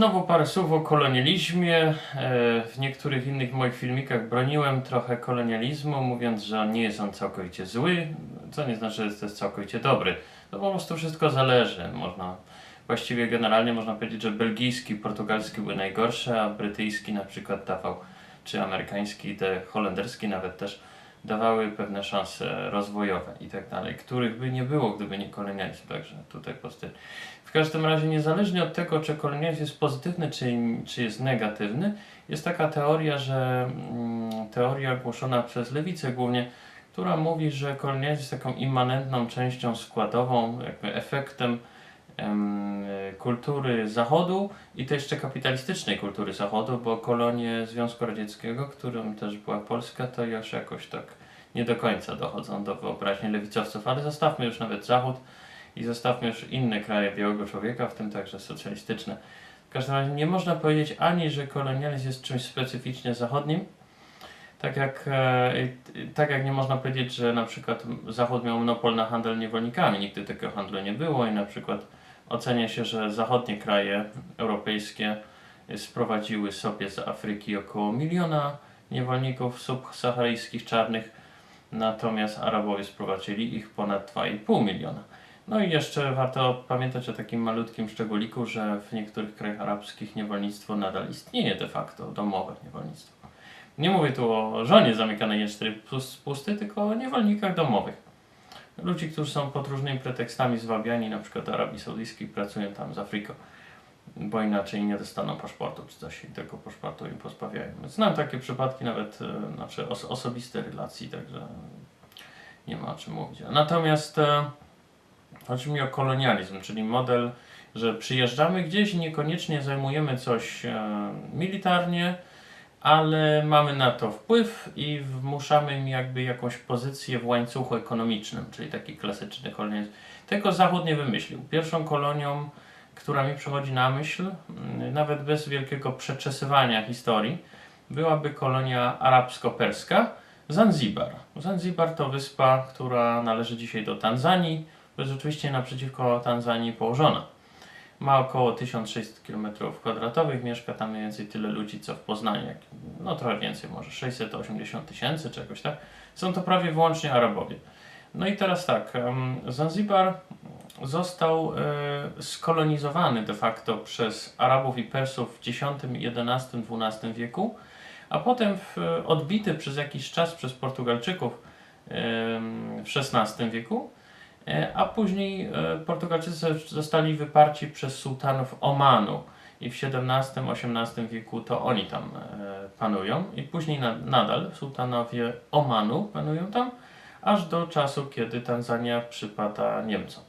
znowu parę słów o kolonializmie. E, W niektórych innych moich filmikach broniłem trochę kolonializmu, mówiąc, że nie jest on całkowicie zły, co nie znaczy, że jest całkowicie dobry. To po prostu wszystko zależy. Można, właściwie generalnie można powiedzieć, że belgijski, portugalski były najgorsze, a brytyjski na przykład dawał, czy amerykański, te holenderski nawet też dawały pewne szanse rozwojowe i tak dalej, których by nie było, gdyby nie kolonializm. Także tutaj pozytywnie. W każdym razie, niezależnie od tego, czy kolonializm jest pozytywny, czy, czy jest negatywny, jest taka teoria, że mm, teoria głoszona przez lewicę głównie, która mówi, że kolonializm jest taką immanentną częścią składową, jakby efektem em, kultury Zachodu i to jeszcze kapitalistycznej kultury Zachodu, bo kolonie Związku Radzieckiego, którym też była Polska, to już jakoś tak nie do końca dochodzą do wyobraźni lewicowców, ale zostawmy już nawet Zachód i zostawmy już inne kraje białego człowieka, w tym także socjalistyczne. W każdym razie nie można powiedzieć ani, że kolonializm jest czymś specyficznie zachodnim, tak jak, e, tak jak nie można powiedzieć, że na przykład Zachód miał monopol na handel niewolnikami, nigdy takiego handlu nie było i na przykład ocenia się, że zachodnie kraje europejskie sprowadziły sobie z Afryki około miliona niewolników subsaharyjskich czarnych, natomiast Arabowie sprowadzili ich ponad 2,5 miliona. No i jeszcze warto pamiętać o takim malutkim szczególiku, że w niektórych krajach arabskich niewolnictwo nadal istnieje de facto, domowe niewolnictwo. Nie mówię tu o żonie zamykanej jeszcze pusty, tylko o niewolnikach domowych. Ludzi, którzy są pod różnymi pretekstami zwabiani, na przykład Arabii Saudyjskiej, pracują tam z Afryką, bo inaczej nie dostaną paszportu czy coś tego paszportu im pozbawiają. Znam takie przypadki, nawet e, znaczy os- osobiste relacji, także nie ma o czym mówić. Natomiast e, chodzi mi o kolonializm, czyli model, że przyjeżdżamy gdzieś i niekoniecznie zajmujemy coś e, militarnie, ale mamy na to wpływ i wmuszamy im jakby jakąś pozycję w łańcuchu ekonomicznym, czyli taki klasyczny kolonializm. Tego Zachód nie wymyślił. Pierwszą kolonią, która mi przychodzi na myśl, mm, nawet bez wielkiego przeczesywania historii, byłaby kolonia arabsko-perska Zanzibar. Zanzibar to wyspa, która należy dzisiaj do Tanzanii, to jest rzeczywiście naprzeciwko Tanzanii położona. Ma około 1600 km2, mieszka tam mniej więcej tyle ludzi co w Poznaniu, no trochę więcej, może 680 tysięcy, czegoś tak. Są to prawie wyłącznie Arabowie. No i teraz tak, Zanzibar został e, skolonizowany de facto przez Arabów i Persów w X, XI, XII wieku, a potem odbity przez jakiś czas przez Portugalczyków w XVI wieku, a później e, Portugalczycy zostali wyparci przez sułtanów Omanu i w XVII-XVIII wieku to oni tam e, panują i później na, nadal sułtanowie Omanu panują tam, aż do czasu, kiedy Tanzania przypada Niemcom.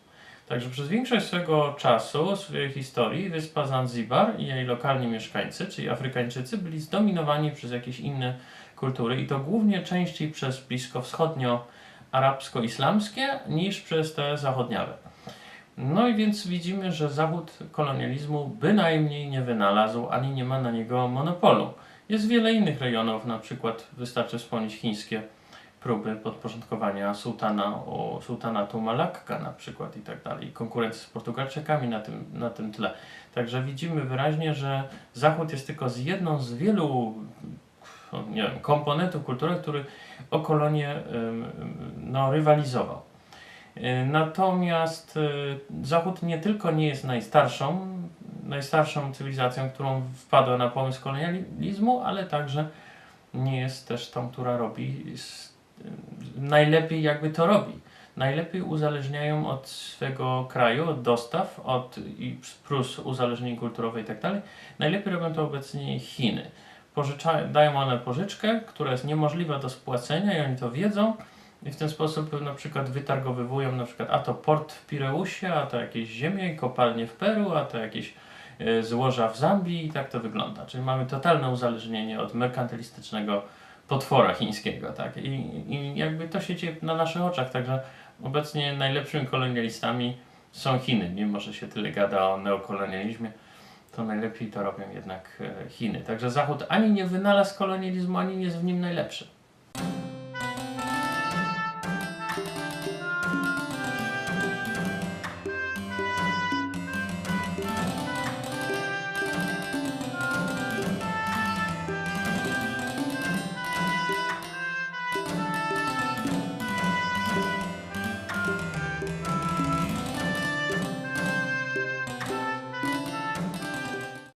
Także przez większość swego czasu, swojej historii, wyspa Zanzibar i jej lokalni mieszkańcy, czyli Afrykańczycy, byli zdominowani przez jakieś inne kultury i to głównie częściej przez bliskowschodnio arabsko-islamskie niż przez te zachodniawe. No i więc widzimy, że Zachód kolonializmu bynajmniej nie wynalazł, ani nie ma na niego monopolu. Jest wiele innych rejonów, na przykład wystarczy wspomnieć chińskie próby podporządkowania sułtana, o sułtanatu Malakka na przykład i tak dalej, konkurencji z Portugalczykami na tym, na tym tle. Także widzimy wyraźnie, że Zachód jest tylko z jedną z wielu nie wiem, komponentów kulturowych, który o kolonię no, rywalizował. Y, Natomiast y, Zachód nie tylko nie jest najstarszą, najstarszą cywilizacją, którą wpadła na pomysł kolonializmu, ale także nie jest też tą, która robi najlepiej jakby to robi. Najlepiej uzależniają od swego kraju, od dostaw, od plus uzależnień kulturowe i tak dalej. Najlepiej robią to obecnie Chiny pożyczają, dają one pożyczkę, która jest niemożliwa do spłacenia i oni to wiedzą i w ten sposób na przykład wytargowywują na przykład a to port w Pireusie, a to jakieś ziemie i kopalnie w Peru, a to jakieś e, złoża w Zambii i tak to wygląda. Czyli mamy totalne uzależnienie od merkantylistycznego potwora chińskiego, tak? I, I jakby to się dzieje na naszych oczach, także obecnie najlepszymi kolonialistami są Chiny, mimo że się tyle gada o neokolonializmie to najlepiej to robią jednak e, Chiny. Także Zachód ani nie wynalazł kolonializmu, ani nie jest w nim najlepszy.